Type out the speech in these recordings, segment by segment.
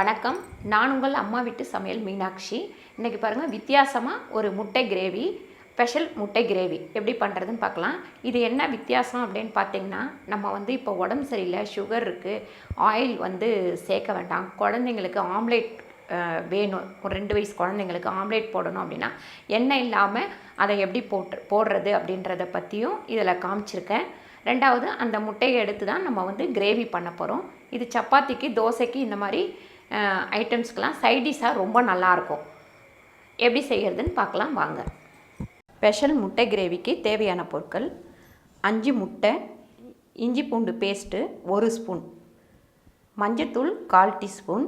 வணக்கம். நான் உங்கள் அம்மா வீட்டு சமையல் மீனாட்சி. இன்றைக்கி பாருங்கள் வித்தியாசமாக ஒரு முட்டை கிரேவி ஸ்பெஷல் முட்டை கிரேவி. எப்படி பண்ணுறதுன்னு பார்க்கலாம். இது என்ன வித்தியாசம் அப்படின்னு பார்த்தீங்கன்னா நம்ம வந்து இப்போ உடம்பு சரியில்லை சுகர் இருக்குது ஆயில் வந்து சேர்க்க வேண்டாம். குழந்தைங்களுக்கு ஆம்லேட் வேணும். ஒரு ரெண்டு வயசு குழந்தைங்களுக்கு ஆம்லேட் போடணும் அப்படின்னா எண்ணெய் இல்லாமல் அதை எப்படி போட்டு போடுறது அப்படின்றத பற்றியும் இதில் காமிச்சிருக்கேன். ரெண்டாவது அந்த முட்டையை எடுத்து தான் நம்ம வந்து கிரேவி பண்ண போகிறோம் இது சப்பாத்திக்கு தோசைக்கு இந்த மாதிரி ஐட்டம்ஸ்க்கெலாம் சைடிஷாக ரொம்ப நல்லாயிருக்கும். எப்படி செய்கிறதுன்னு பார்க்கலாம் வாங்க. ஸ்பெஷல் முட்டை கிரேவிக்கு தேவையான பொருட்கள் அஞ்சு முட்டை இஞ்சி பூண்டு பேஸ்ட்டு ஒரு ஸ்பூன் மஞ்சத்தூள் கால் டீஸ்பூன்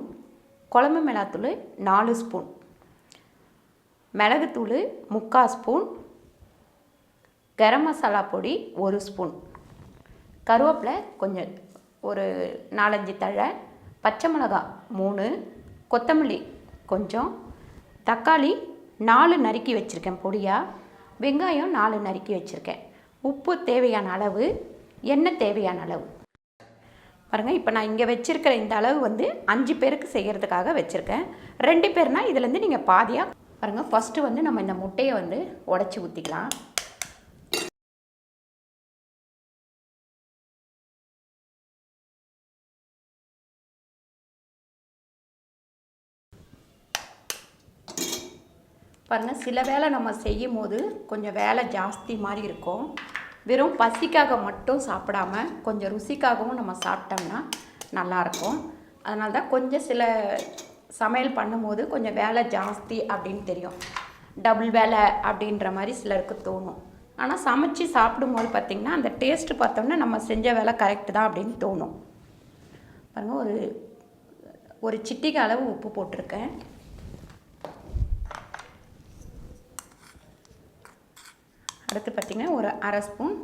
குழம்பு மிளகாத்தூள் நாலு ஸ்பூன் மிளகுத்தூள் முக்கால் ஸ்பூன் கரம் மசாலா பொடி ஒரு ஸ்பூன் கருவேப்பிலை கொஞ்சம் ஒரு நாலஞ்சு தழை பச்சை மிளகா மூணு கொத்தமல்லி கொஞ்சம் தக்காளி நாலு நறுக்கி வச்சுருக்கேன் பொடியாக வெங்காயம் நாலு நறுக்கி வச்சுருக்கேன். உப்பு தேவையான அளவு எண்ணெய் தேவையான அளவு. பாருங்கள் இப்போ நான் இங்கே வச்சுருக்கிற இந்த அளவு வந்து அஞ்சு பேருக்கு செய்கிறதுக்காக வச்சுருக்கேன். ரெண்டு பேர்னால் இதுலேருந்து நீங்கள் பாதியாக பாருங்கள் ஃபஸ்ட்டு வந்து நம்ம இந்த முட்டையை வந்து உடச்சி ஊற்றிக்கலாம் பாருங்கள் சில வேலை நம்ம செய்யும் போது கொஞ்சம் வேலை ஜாஸ்தி மாதிரி இருக்கும். வெறும் பசிக்காக மட்டும் சாப்பிடாம கொஞ்சம் ருசிக்காகவும் நம்ம சாப்பிட்டோம்னா நல்லாயிருக்கும் அதனால தான் கொஞ்சம் சில சமையல் பண்ணும்போது கொஞ்சம் வேலை ஜாஸ்தி அப்படின்னு தெரியும். டபுள் வேலை அப்படின்ற மாதிரி சிலருக்கு தோணும். ஆனால் சமைச்சு சாப்பிடும்போது பார்த்திங்கன்னா அந்த டேஸ்ட்டு பார்த்தோம்னா நம்ம செஞ்ச வேலை கரெக்டு தான் அப்படின்னு தோணும். பாருங்கள் ஒரு ஒரு சிட்டிகை அளவு உப்பு போட்டிருக்கேன். அடுத்து பார்த்திங்கன்னா ஒரு அரை ஸ்பூன்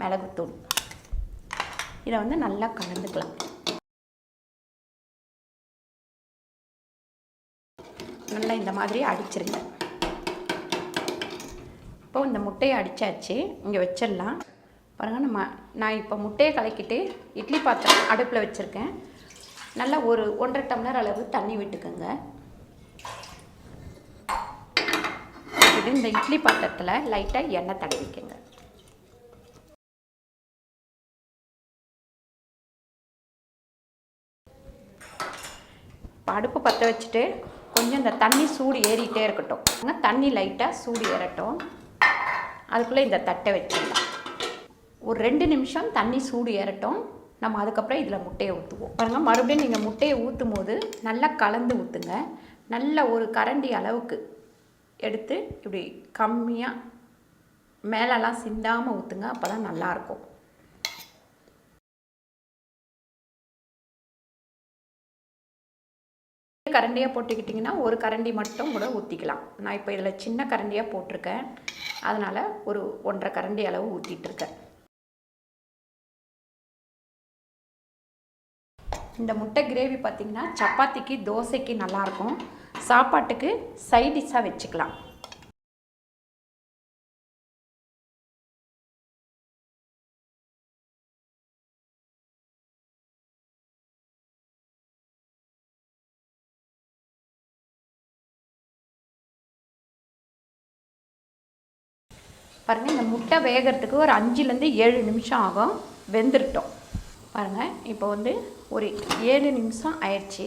மிளகுத்தூள். இதை வந்து நல்லா கலந்துக்கலாம். நல்லா இந்த மாதிரி அடிச்சிருங்க. இப்போ இந்த முட்டையை அடித்தாச்சு இங்கே வச்சிடலாம். பாருங்கள் நம்ம நான் இப்போ முட்டையை கலக்கிட்டு இட்லி பாத்திரம் அடுப்பில் வச்சுருக்கேன். நல்லா ஒரு ஒன்றரை டம்ளர் அளவு தண்ணி விட்டுக்கோங்க. இது இந்த இட்லி பாத்திரத்தில் லைட்டாக எண்ணெய் தடவிக்கங்க. இப்போ அடுப்பு பற்ற வச்சுட்டு கொஞ்சம் இந்த தண்ணி சூடு ஏறிக்கிட்டே இருக்கட்டும். தண்ணி லைட்டாக சூடு ஏறட்டும். அதுக்குள்ளே இந்த தட்டை வச்சிடலாம் ஒரு ரெண்டு நிமிஷம் தண்ணி சூடு ஏறட்டும். நம்ம அதுக்கப்புறம் இதில் முட்டையை ஊற்றுவோம் பாருங்கள் மறுபடியும் நீங்கள் முட்டையை ஊற்றும் போது நல்லா கலந்து ஊற்றுங்க நல்ல ஒரு கரண்டி அளவுக்கு எடுத்து இப்படி கம்மியாக மேலெல்லாம் சிந்தாமல் ஊற்றுங்க அப்போ தான் நல்லாயிருக்கும் கரண்டியாக போட்டுக்கிட்டிங்கன்னா ஒரு கரண்டி மட்டும் கூட ஊற்றிக்கலாம் நான் இப்போ இதில் சின்ன கரண்டியாக போட்டிருக்கேன். அதனால் ஒரு ஒன்றரை கரண்டி அளவு ஊற்றிட்டுருக்கேன் இந்த முட்டை கிரேவி பார்த்திங்கன்னா சப்பாத்திக்கு தோசைக்கு நல்லாயிருக்கும் சாப்பாட்டுக்கு சைட் டிஷ்ஷாக வச்சுக்கலாம். பாருங்கள் இந்த முட்டை வேகிறதுக்கு ஒரு அஞ்சுலேருந்து ஏழு நிமிஷம் ஆகும். வெந்துருட்டோம். பாருங்கள் இப்போ வந்து ஒரு ஏழு நிமிஷம் ஆயிடுச்சு.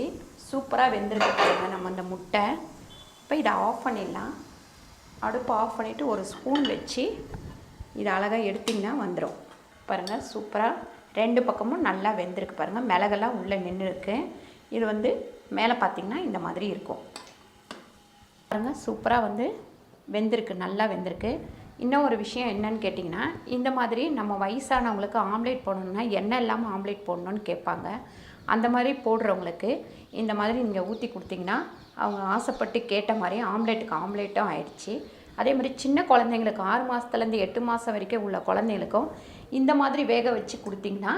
சூப்பராக வெந்திருக்கு பாருங்கள் நம்ம அந்த முட்டை. இப்போ இதை ஆஃப் பண்ணிடலாம். அடுப்பு ஆஃப் பண்ணிவிட்டு ஒரு ஸ்பூன் வச்சு இதை அழகாக எடுத்திங்கன்னா வந்துடும் பாருங்கள் சூப்பராக ரெண்டு பக்கமும் நல்லா வெந்திருக்கு பாருங்கள் மிளகெல்லாம் உள்ளே நின்று இருக்கு இது வந்து மேலே பார்த்திங்கன்னா இந்த மாதிரி இருக்கும். பாருங்கள் சூப்பராக வந்து வெந்திருக்கு. நல்லா வெந்திருக்கு. இன்னும் ஒரு விஷயம் என்னன்னு கேட்டிங்கன்னா இந்த மாதிரி நம்ம வயசானவங்களுக்கு ஆம்லேட் போடணுன்னா எண்ணெய் இல்லாமல் ஆம்லேட் போடணுன்னு கேட்பாங்க. அந்த மாதிரி போடுறவங்களுக்கு இந்த மாதிரி நீங்கள் ஊற்றி கொடுத்தீங்கன்னா அவங்க ஆசைப்பட்டு கேட்ட மாதிரி ஆம்லேட்டுக்கு ஆம்லேட்டும் ஆயிடுச்சு. அதே மாதிரி சின்ன குழந்தைங்களுக்கு ஆறு மாதத்துலேருந்து எட்டு மாதம் வரைக்கும் உள்ள குழந்தைங்களுக்கும் இந்த மாதிரி வேக வச்சு கொடுத்தீங்கன்னா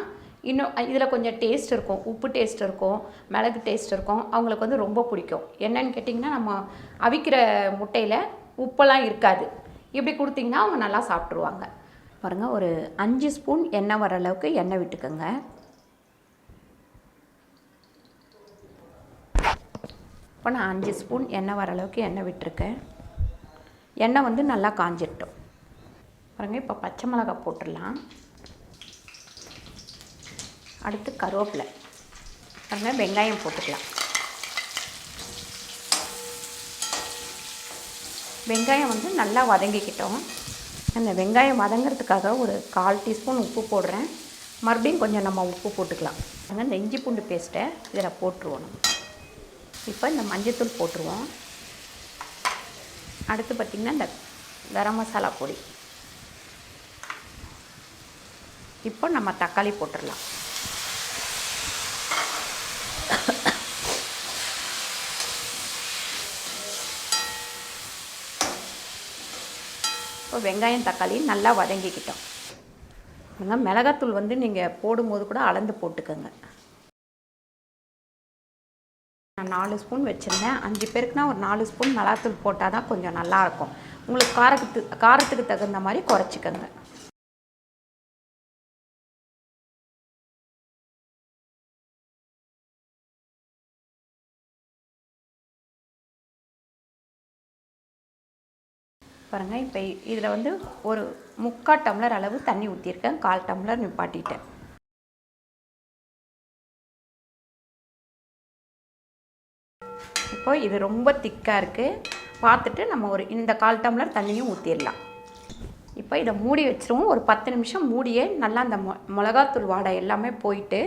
இன்னும் இதில் கொஞ்சம் டேஸ்ட் இருக்கும். உப்பு டேஸ்ட் இருக்கும் மிளகு டேஸ்ட் இருக்கும். அவங்களுக்கு வந்து ரொம்ப பிடிக்கும். என்னன்னு கேட்டிங்கன்னா நம்ம அவிக்கிற முட்டையில் உப்பெல்லாம் இருக்காது. இப்படி கொடுத்தீங்கன்னா அவங்க நல்லா சாப்பிட்ருவாங்க பாருங்கள் ஒரு அஞ்சு ஸ்பூன் எண்ணெய் வர அளவுக்கு எண்ணெய் விட்டுக்கோங்க. இப்போ நான் அஞ்சு ஸ்பூன் எண்ணெய் வர அளவுக்கு எண்ணெய் விட்டுருக்கேன். எண்ணெய் வந்து நல்லா காஞ்சிட்டோம். பாருங்க இப்போ பச்சை மிளகாய் போட்டுடலாம். அடுத்து கருவேப்பிலை. பாருங்க வெங்காயம் போட்டுக்கலாம். வெங்காயம் வந்து நல்லா வதங்கிக்கிட்டோம். அந்த வெங்காயம் வதங்கிறதுக்காக ஒரு கால் டீஸ்பூன் உப்பு போடுறேன். மறுபடியும் கொஞ்சம் நம்ம உப்பு போட்டுக்கலாம். பாருங்க இந்த இஞ்சி பூண்டு பேஸ்ட்டை இதில் போட்டுருவோம் நம்ம. இப்போ இந்த மஞ்சத்தூள் போட்டுருவோம். அடுத்து பார்த்திங்கன்னா இந்த கரம் மசாலா பொடி. இப்போ நம்ம தக்காளி போட்டுடலாம். இப்போ வெங்காயம் தக்காளி நல்லா வதங்கிக்கிட்டோம். மிளகாத்தூள் வந்து நீங்கள் போடும்போது கூட அளந்து போட்டுக்கோங்க. நாலு ஸ்பூன் வச்சுருந்தேன். அஞ்சு பேருக்குனா ஒரு நாலு ஸ்பூன் மிளகாத்தூள் போட்டால் தான் கொஞ்சம் நல்லாயிருக்கும். உங்களுக்கு காரத்துக்கு காரத்துக்கு தகுந்த மாதிரி குறைச்சிக்கோங்க. பாருங்கள் இப்போ இதில் வந்து ஒரு முக்கால் டம்ளர் அளவு தண்ணி ஊற்றிருக்கேன் கால் டம்ளர் நிப்பாட்டிட்டேன். இப்போ இது ரொம்ப திக்காக இருக்குது பார்த்துட்டு நம்ம ஒரு இந்த கால் டம்ளர் தண்ணியும் ஊற்றிடலாம் இப்போ இதை மூடி வச்சிருவோம். ஒரு பத்து நிமிஷம் மூடியே நல்லா அந்த மொ மிளகாத்தூள் வாடை எல்லாமே போயிட்டு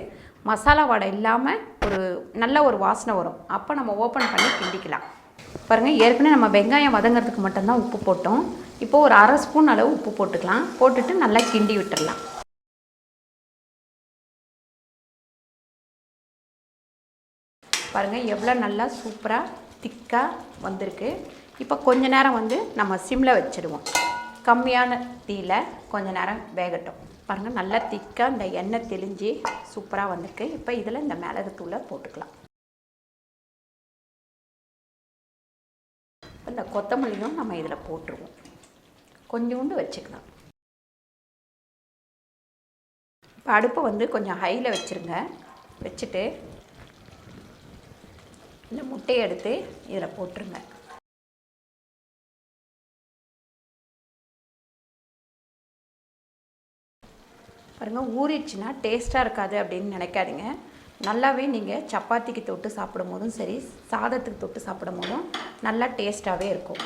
மசாலா வாடை இல்லாமல் ஒரு நல்ல ஒரு வாசனை வரும். அப்போ நம்ம ஓப்பன் பண்ணி கிண்டிக்கலாம். பாருங்கள் ஏற்கனவே நம்ம வெங்காயம் வதங்கிறதுக்கு மட்டும்தான் உப்பு போட்டோம். இப்போ ஒரு அரை ஸ்பூன் அளவு உப்பு போட்டுக்கலாம். போட்டுட்டு நல்லா கிண்டி விட்டுடலாம். பாருங்கள் எவ்வளோ நல்லா சூப்பராக திக்காக வந்திருக்கு. இப்போ கொஞ்ச நேரம் வந்து நம்ம சிம்மில் வச்சுடுவோம் கம்மியான தீயில் கொஞ்ச நேரம் வேகட்டும். பாருங்கள் நல்லா திக்காக இந்த எண்ணெய் தெளிஞ்சு சூப்பராக வந்திருக்கு. இப்போ இதில் இந்த மிளகுத்தூளை போட்டுக்கலாம். இந்த கொத்தமல்லியும் நம்ம இதில் போட்டுருவோம். கொஞ்சோண்டு வச்சுக்கலாம். இப்போ அடுப்பை வந்து கொஞ்சம் ஹையில் வச்சுருங்க. வச்சுட்டு இந்த முட்டையை எடுத்து இதில் போட்டுருங்க. பாருங்கள் ஊறிடுச்சுன்னா டேஸ்ட்டாக இருக்காது அப்படின்னு நினைக்காதீங்க. நல்லாவே நீங்கள் சப்பாத்திக்கு தொட்டு சாப்பிடும் போதும் சரி சாதத்துக்கு தொட்டு சாப்பிடும் போதும் நல்லா டேஸ்ட்டாகவே இருக்கும்.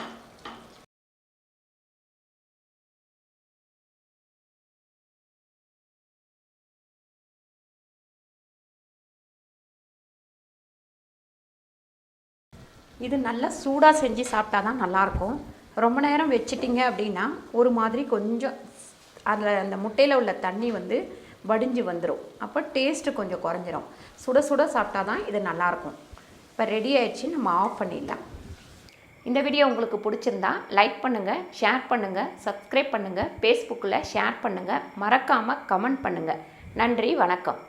இது நல்லா சூடாக செஞ்சு சாப்பிட்டா தான் நல்லாயிருக்கும். ரொம்ப நேரம் வச்சிட்டிங்க அப்படின்னா ஒரு மாதிரி கொஞ்சம் அதில் அந்த முட்டையில் உள்ள தண்ணி வந்து வடிஞ்சு வந்துடும் அப்போ டேஸ்ட்டு கொஞ்சம் குறைஞ்சிரும். சுட சுட சாப்பிட்டா தான் இது நல்லாயிருக்கும். இப்போ ரெடி ஆயிடுச்சு நம்ம ஆஃப் பண்ணிடலாம். இந்த வீடியோ உங்களுக்கு பிடிச்சிருந்தா லைக் பண்ணுங்கள் ஷேர் பண்ணுங்கள் சப்ஸ்கிரைப் பண்ணுங்கள் ஃபேஸ்புக்கில் ஷேர் பண்ணுங்கள் மறக்காமல் கமெண்ட் பண்ணுங்கள் நன்றி வணக்கம்.